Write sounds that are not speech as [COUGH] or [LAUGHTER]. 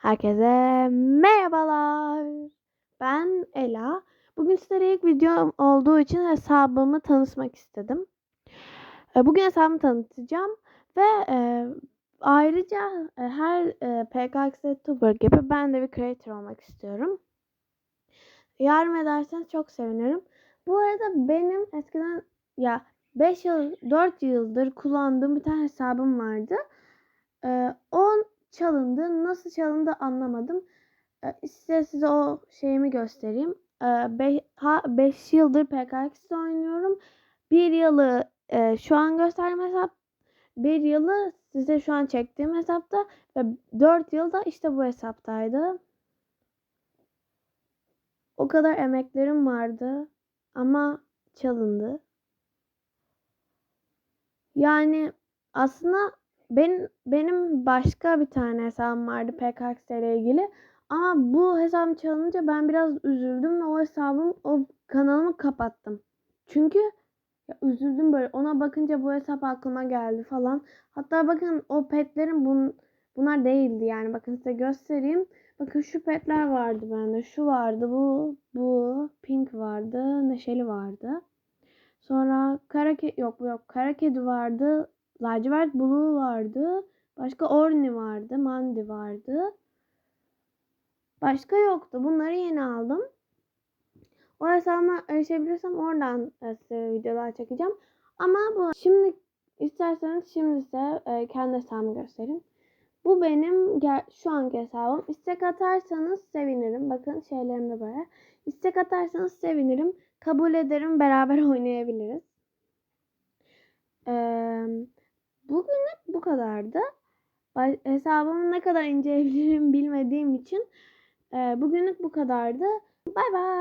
Herkese merhabalar. Ben Ela. Bugün sizlere ilk videom olduğu için hesabımı tanıtmak istedim. E, Bugün hesabımı tanıtacağım ve e, ayrıca e, her e, PKX YouTuber gibi ben de bir creator olmak istiyorum. Yardım ederseniz çok sevinirim. Bu arada benim eskiden ya 5 yıl 4 yıldır kullandığım bir tane hesabım vardı. E, çalındı. Nasıl çalındı anlamadım. E, size size o şeyimi göstereyim. 5 yıldır PKX'de oynuyorum. Bir yılı e, şu an gösterdiğim hesap. Bir yılı size şu an çektiğim hesapta. Ve 4 yılda işte bu hesaptaydı. O kadar emeklerim vardı. Ama çalındı. Yani aslında benim, benim başka bir tane hesabım vardı PKX ile ilgili. Ama bu hesabım çalınınca ben biraz üzüldüm ve o hesabım, o kanalımı kapattım. Çünkü ya üzüldüm böyle. Ona bakınca bu hesap aklıma geldi falan. Hatta bakın o petlerin bun, bunlar değildi yani. Bakın size göstereyim. Bakın şu petler vardı bende. Şu vardı. Bu, bu, pink vardı. Neşeli vardı. Sonra kara kedi yok bu yok. Kara kedi vardı. Lacivert Blue vardı. Başka Orni vardı. Mandy vardı. Başka yoktu. Bunları yeni aldım. O hesabıma erişebilirsem oradan e, size videolar çekeceğim. Ama bu şimdi isterseniz şimdi size e, kendi hesabımı göstereyim. Bu benim şu anki hesabım. İstek atarsanız sevinirim. Bakın şeylerim de böyle. İstek atarsanız sevinirim. Kabul ederim. Beraber [LAUGHS] oynayabiliriz. Ee, bugünlük bu kadardı. Hesabımı ne kadar inceleyebilirim bilmediğim için e, bugünlük bu kadardı. Bay bay.